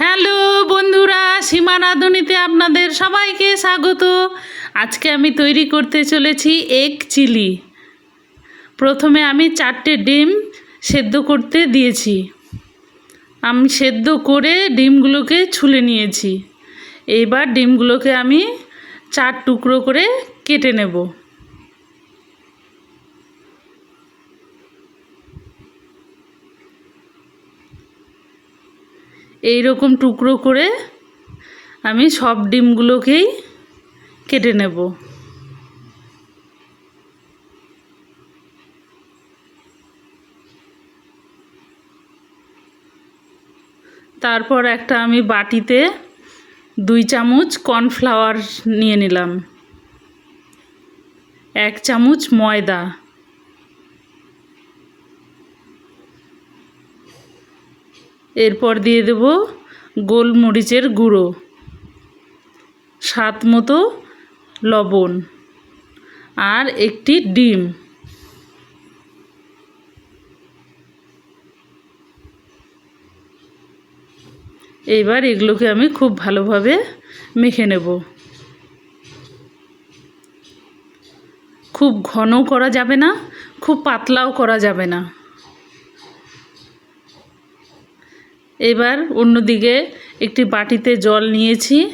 Hello বন্ধুরা সীমা রাঁধুনিতে আপনাদের সবাইকে স্বাগত। আজকে আমি তৈরি করতে চলেছি এগ চিলি। প্রথমে আমি চারটে ডিম সেদ্ধ করতে দিয়েছি। আমি সেদ্ধ করে ডিমগুলোকে ছুলে নিয়েছি। এইবার ডিমগুলোকে আমি চার টুকরো করে কেটে নেব। এই রকম টুকরো করে আমি সব ডিমগুলোকেই কেটে নেব। তারপর একটা আমি বাটিতে দুই চামচ কর্নফ্লাওয়ার নিয়ে নিলাম। এক চামচ ময়দা। এরপর দিয়ে দেব গোলমরিচের গুঁড়ো। স্বাদ মতো লবণ আর একটি ডিম। এইবার এগুলোকে আমি খুব ভালোভাবে মেখে নেব। খুব ঘনও করা যাবে না, খুব পাতলাও করা যাবে না। এবার অন্যদিকে একটি বাটিতে জল নিয়েছি।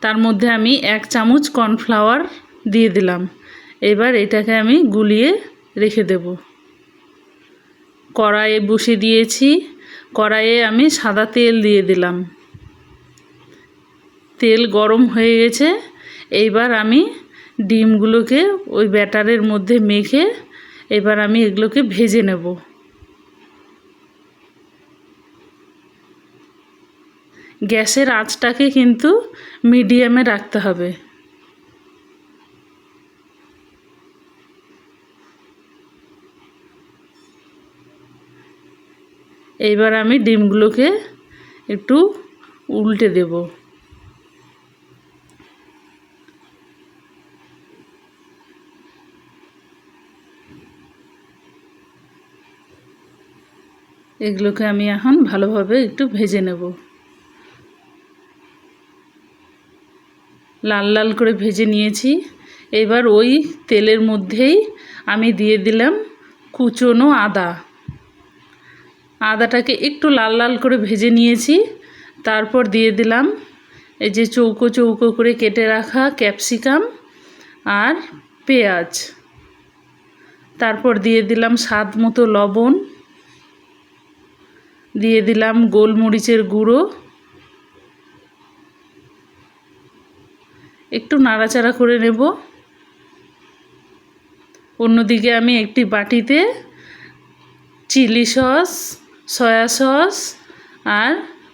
তার মধ্যে আমি এক চামচ কর্নফ্লাওয়ার দিয়ে দিলাম। এবার এটাকে আমি গুলিয়ে রেখে দেব। কড়াইয়ে বসিয়ে দিয়েছি। কড়াইয়ে আমি সাদা তেল দিয়ে দিলাম। তেল গরম হয়ে গেছে। এইবার আমি ডিমগুলোকে ওই ব্যাটারের মধ্যে মেখে এবার আমি এগুলোকে ভেজে নেব। গ্যাসের আঁচটাকে কিন্তু মিডিয়ামে রাখতে হবে। এইবার আমি ডিমগুলোকে একটু উল্টে দেব। এগুলোকে আমি এখন ভালোভাবে একটু ভেজে নেব। লাল লাল করে ভেজে নিয়েছি। এবার ওই তেলের মধ্যেই আমি দিয়ে দিলাম কুচনো আদা। আদাটাকে একটু লাল লাল করে ভেজে নিয়েছি। তারপর দিয়ে দিলাম এই যে চৌকো চৌকো করে কেটে রাখা ক্যাপসিকাম আর পেঁয়াজ। তারপর দিয়ে দিলাম স্বাদ মতো লবণ। দিয়ে দিলাম গোলমরিচের গুঁড়ো। একটু নাড়াচাড়া করে নেব। অন্যদিকে আমি একটি বাটিতে চিলি সস, সয়া সস আর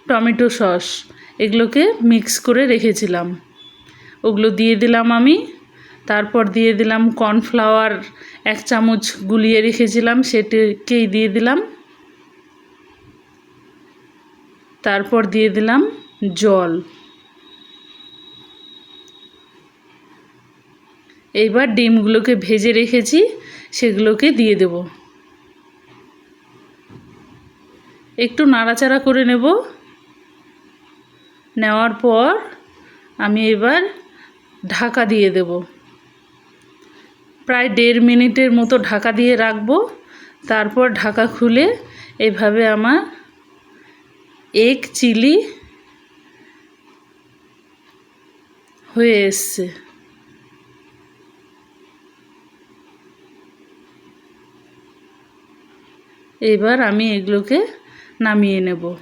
টমেটো সস এগুলোকে মিক্স করে রেখেছিলাম। ওগুলো দিয়ে দিলাম আমি। তারপর দিয়ে দিলাম কর্নফ্লাওয়ার এক চামচ গুলিয়ে রেখেছিলাম, সেটিকেই দিয়ে দিলাম। তারপর দিয়ে দিলাম জল। এইবার ডিমগুলোকে ভেজে রেখেছি, সেগুলোকে দিয়ে দেব। একটু নাড়াচাড়া করে নেব। নেওয়ার পর আমি এবার ঢাকা দিয়ে দেব। প্রায় দেড় মিনিটের মতো ঢাকা দিয়ে রাখব। তারপর ঢাকা খুলে এভাবে আমার এক চিলি হয়ে এসছে। এবার আমি এগুলোকে নামিয়ে নেব।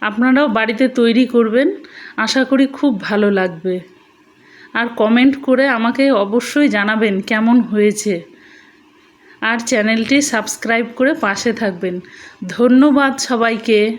আপনারাও বাড়িতে তৈরি করবেন, আশা করি খুব ভালো লাগবে। আর কমেন্ট করে আমাকে অবশ্যই জানাবেন কেমন হয়েছে। আর চ্যানেলটি সাবস্ক্রাইব করে পাশে থাকবেন। ধন্যবাদ সবাইকে।